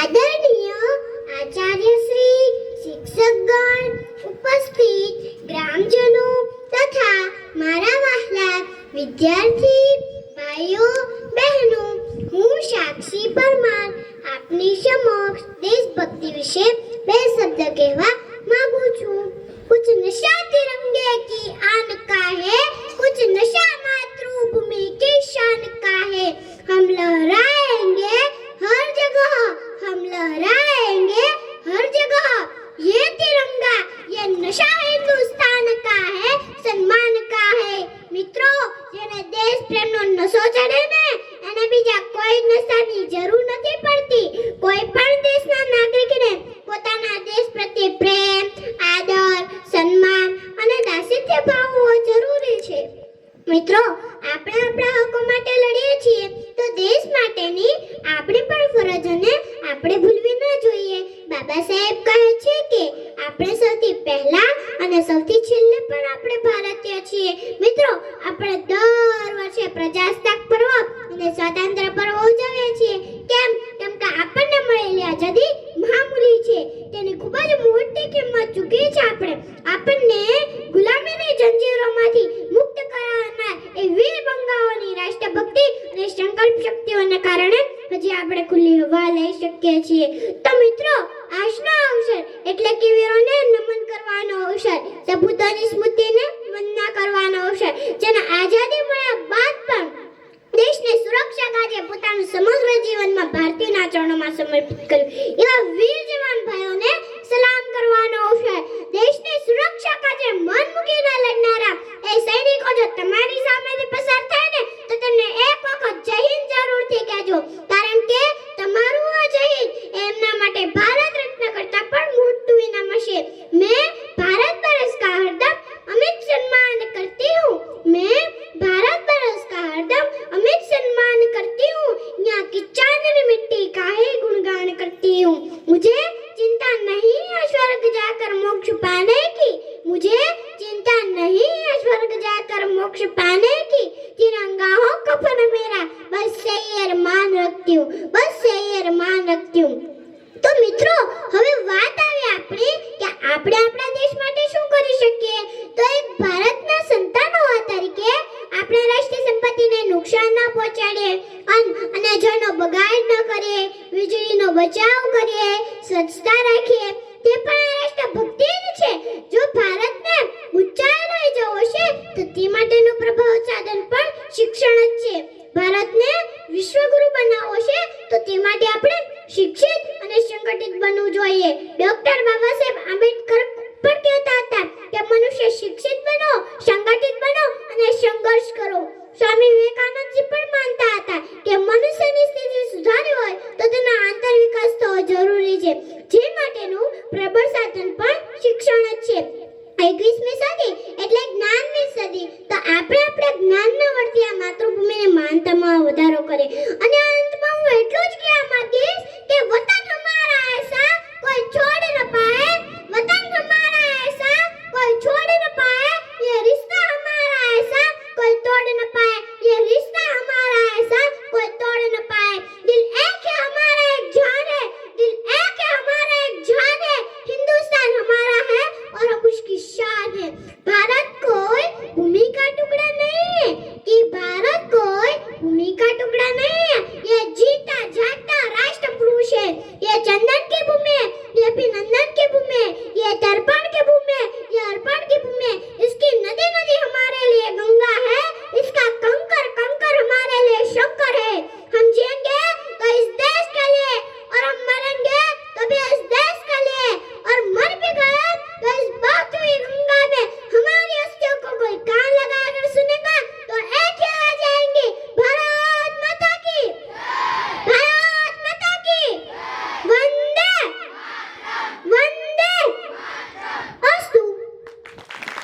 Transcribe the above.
આદરણીય આચાર્ય શ્રી શિક્ષકગણ ઉપસ્થિત ગ્રામજનો તથા મારા વહાલા વિદ્યાર્થી ભાઈઓ, બહેનો, હું સાક્ષી પરમાર આપની સમક્ષ દેશભક્તિ વિશે नशा हिंदुस्तान का है सम्मान का है મિત્રો જેને દેશ પ્રેમનો નશો ચડે ને એને બીજા કોઈ નશાની જરૂર નથી પડતી કોઈ પણ દેશના નાગરિકને પોતાના દેશ પ્રત્યે પ્રેમ આદર સન્માન અને દાસિત્ય ભાવ હોવો જરૂરી છે મિત્રો આપણે આપણા હકો માટે લડીએ છીએ તો દેશ માટેની આપણી પણ ફરજોને આપણે ભૂલવી ન જોઈએ બાબા સાહેબ આપણે દર વર્ષે પ્રજાસત્તાક પર્વ અને સ્વાતંત્ર્ય પર્વ ઉજવીએ છીએ. કેમ? કેમ કે આપણને મળેલી આઝાદી મહામૂલી છે. તેની ખૂબ જ મોટી કિંમત ચૂકી છે આપણે. આપણને ગુલામીની જંજીરોમાંથી મુક્ત કરાવનાર એ વીર બંગાઓની રાષ્ટ્રભક્તિ અને સંકલ્પ શક્તિઓને કારણે હજી આપણે ખુલ્લી હવા લઈ શકીએ છીએ. તો મિત્રો, આજનો અવસર એટલે કે વીરોને નમન કરવાનો અવસર. સપૂતોની સ્મૃતિને વંદના કરવાનો અવસર જેને આઝાદી મળ્યા બાદ પણ દેશની સુરક્ષા કાજે પોતાનું સમગ્ર જીવનમાં ભારતીય ચરણોમાં સમર્પિત કર્યું. એવા વીર જવાન ભાઈઓને સલામ કરવાનો અવસર દેશની સુરક્ષા કાજે મન મૂકીને લડનારા એ સૈનિકો જો તમારી સામેથી રખ્યું બસ શેયર માન રખ્યું તો મિત્રો, હવે વાત આવે આપણે કે આપણે આપણા દેશ માટે શું કરી શકીએ? તો એક ભારતના સંતાન હોવા તરીકે આપણે રાષ્ટ્રીય સંપત્તિને નુકસાન ન પહોંચાડીએ. અન અને જળનો બગાડ ન કરીએ. વીજળીનો બચાવ કરીએ. સ્વચ્છતા રાખીએ. તે પણ રાષ્ટ્ર ભક્તિ જ છે. જો ભારતને ઊંચાઈ લઈ જવો છે, તો તે માટેનું સંગઠિત જોઈએ. ડોક્ટર બાબા સાહેબ આંબેડકર પણ કહેતા હતા કે મનુષ્ય